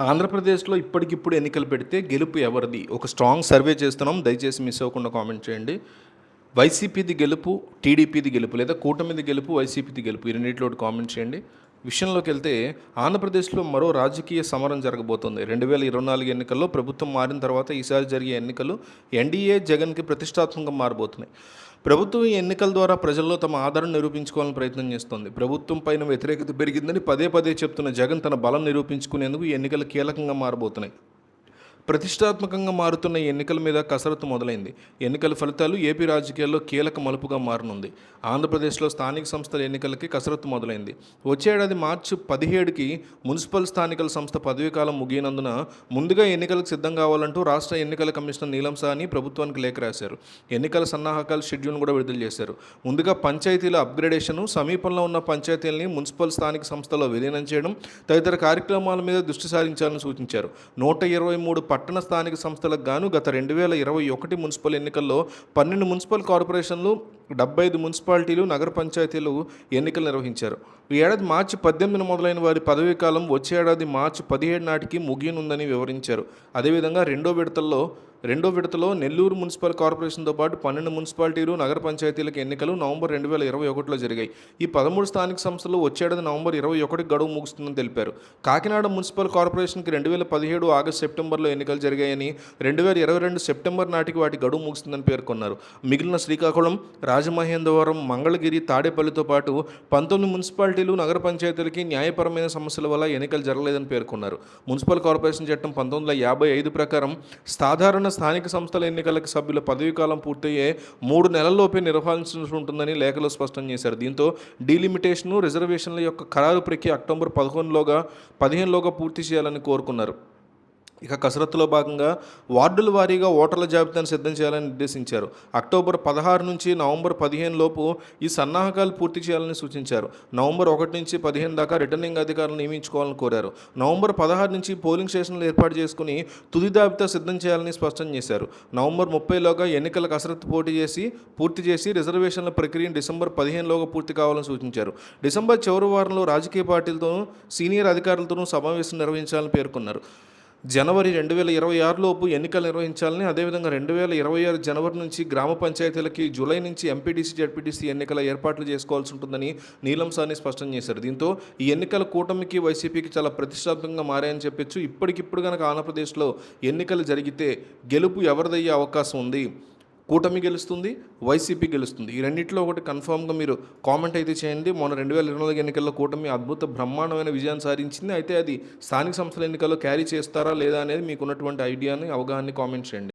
ఆంధ్రప్రదేశ్లో ఇప్పటికిప్పుడు ఎన్నికలు పెడితే గెలుపు ఎవరిది? ఒక స్ట్రాంగ్ సర్వే చేస్తున్నాం. దయచేసి మిస్ అవ్వకుండా కామెంట్ చేయండి. వైసీపీది గెలుపు టీడీపీది గెలుపు లేదా కూటమిది గెలుపు వైసీపీది గెలుపు ఈ రెండింటిలో కామెంట్ చేయండి. విషయంలోకి వెళ్తే ఆంధ్రప్రదేశ్లో మరో రాజకీయ సమరం జరగబోతోంది. రెండు వేల ఇరవై నాలుగు ఎన్నికల్లో ప్రభుత్వం మారిన తర్వాత ఈసారి జరిగే ఎన్నికలు ఎన్డీఏ జగన్కి ప్రతిష్టాత్మకంగా మారబోతున్నాయి. ప్రభుత్వం ఈ ఎన్నికల ద్వారా ప్రజల్లో తమ ఆదరణ నిరూపించుకోవాలని ప్రయత్నం చేస్తోంది. ప్రభుత్వం పైన వ్యతిరేకత పెరిగిందని పదే పదే చెప్తున్న జగన్ తన బలం నిరూపించుకునేందుకు ఈ ఎన్నికలు కీలకంగా మారబోతున్నాయి. ప్రతిష్టాత్మకంగా మారుతున్న ఎన్నికల మీద కసరత్తు మొదలైంది. ఎన్నికల ఫలితాలు ఏపీ రాజకీయాల్లో కీలక మలుపుగా మారనుంది. ఆంధ్రప్రదేశ్లో స్థానిక సంస్థల ఎన్నికలకి కసరత్తు మొదలైంది. వచ్చే ఏడాది మార్చి పదిహేడుకి మున్సిపల్ స్థానికల సంస్థ పదవీకాలం ముగియనందున ముందుగా ఎన్నికలకు సిద్ధం కావాలంటూ రాష్ట్ర ఎన్నికల కమిషనర్ నీలం సాని ప్రభుత్వానికి లేఖ రాశారు. ఎన్నికల సన్నాహకాల షెడ్యూల్ను కూడా విడుదల చేశారు. ముందుగా పంచాయతీల అప్గ్రేడేషన్ సమీపంలో ఉన్న పంచాయతీలని మున్సిపల్ స్థానిక సంస్థలో విలీనం చేయడం తదితర కార్యక్రమాల మీద దృష్టి సారించాలని సూచించారు. నూట ఇరవై మూడు పట్టణ స్థానిక సంస్థలకు గాను గత రెండు వేల ఇరవై ఒకటి మున్సిపల్ ఎన్నికల్లో పన్నెండు మున్సిపల్ కార్పొరేషన్లు డెబ్బై ఐదు మున్సిపాలిటీలు నగర పంచాయతీలు ఎన్నికలు నిర్వహించారు. ఈ ఏడాది మార్చి పద్దెనిమిది మొదలైన వారి పదవీ కాలం వచ్చే ఏడాది మార్చి పదిహేడు నాటికి ముగియనుందని వివరించారు. అదేవిధంగా రెండో విడతల్లో రెండో విడతలో నెల్లూరు మున్సిపల్ కార్పొరేషన్తో పాటు పన్నెండు మున్సిపాలిటీలు నగర పంచాయతీలకు ఎన్నికలు నవంబర్ రెండు వేల ఇరవై ఒకటిలో జరిగాయి. ఈ పదమూడు స్థానిక సంస్థలు వచ్చేడాది నవంబర్ ఇరవై ఒకటి గడువు ముగుస్తుందని తెలిపారు. కాకినాడ మున్సిపల్ కార్పొరేషన్కి రెండు వేల పదిహేడు ఆగస్టు సెప్టెంబర్లో ఎన్నికలు జరిగాయని రెండు వేల ఇరవై రెండు సెప్టెంబర్ నాటికి వాటి గడువు ముగుస్తుందని పేర్కొన్నారు. మిగిలిన శ్రీకాకుళం రాజమహేంద్రవరం మంగళగిరి తాడేపల్లితో పాటు పంతొమ్మిది మున్సిపాలిటీలు నగర పంచాయతీలకి న్యాయపరమైన సమస్యల వల్ల ఎన్నికలు జరగలేదని పేర్కొన్నారు. మున్సిపల్ కార్పొరేషన్ చట్టం పంతొమ్మిది వందల యాభై ఐదు ప్రకారం సాధారణ స్థానిక సంస్థల ఎన్నికలకు సభ్యుల పదవీకాలం పూర్తయ్యే మూడు నెలల్లోపే నిర్వహించాల్సి ఉంటుందని లేఖలో స్పష్టం చేశారు. దీంతో డీలిమిటేషను రిజర్వేషన్ల యొక్క ఖరారు ప్రక్రియ అక్టోబర్ పదకొండులోగా పదిహేనులోగా పూర్తి చేయాలని కోరుకున్నారు. ఇక కసరత్తులో భాగంగా వార్డుల వారీగా ఓటర్ల జాబితాను సిద్ధం చేయాలని నిర్దేశించారు. అక్టోబర్ పదహారు నుంచి నవంబర్ పదిహేను లోపు ఈ సన్నాహకాలు పూర్తి చేయాలని సూచించారు. నవంబర్ ఒకటి నుంచి పదిహేను దాకా రిటర్నింగ్ అధికారులను నియమించుకోవాలని కోరారు. నవంబర్ పదహారు నుంచి పోలింగ్ స్టేషన్లు ఏర్పాటు చేసుకుని తుది జాబితా సిద్ధం చేయాలని స్పష్టం చేశారు. నవంబర్ ముప్పైలోగా ఎన్నికల కసరత్తు పోటీ చేసి పూర్తి చేసి రిజర్వేషన్ల ప్రక్రియను డిసెంబర్ పదిహేనులోగా పూర్తి కావాలని సూచించారు. డిసెంబర్ చివరి వారంలో రాజకీయ పార్టీలతోనూ సీనియర్ అధికారులతోనూ సమావేశం నిర్వహించాలని పేర్కొన్నారు. జనవరి రెండు వేల ఇరవై ఆరులోపు ఎన్నికలు నిర్వహించాలని అదేవిధంగా రెండు వేల ఇరవై ఆరు జనవరి నుంచి గ్రామ పంచాయతీలకి జూలై నుంచి ఎంపీటీసీ జడ్పీటీసీ ఎన్నికల ఏర్పాట్లు చేసుకోవాల్సి ఉంటుందని నీలం సాని స్పష్టం చేశారు. దీంతో ఈ ఎన్నికల కూటమికి వైసీపీకి చాలా ప్రతిష్టాత్మకంగా మారాయని చెప్పొచ్చు. ఇప్పటికిప్పుడు కనుక ఆంధ్రప్రదేశ్లో ఎన్నికలు జరిగితే గెలుపు ఎవరిదయ్యే అవకాశం ఉంది? కూటమి గెలుస్తుంది వైసీపీ గెలుస్తుంది. ఈ రెండింటిలో ఒకటి కన్ఫామ్గా మీరు కామెంట్ అయితే చేయండి. మొన్న రెండు వేల ఇరవై నాలుగు ఎన్నికల్లో కూటమి అద్భుత బ్రహ్మాండమైన విజయాన్ని సాధించింది. అయితే అది స్థానిక సంస్థల ఎన్నికల్లో క్యారీ చేస్తారా లేదా అనేది మీకున్నటువంటి ఐడియాని అవగాహన కామెంట్ చేయండి.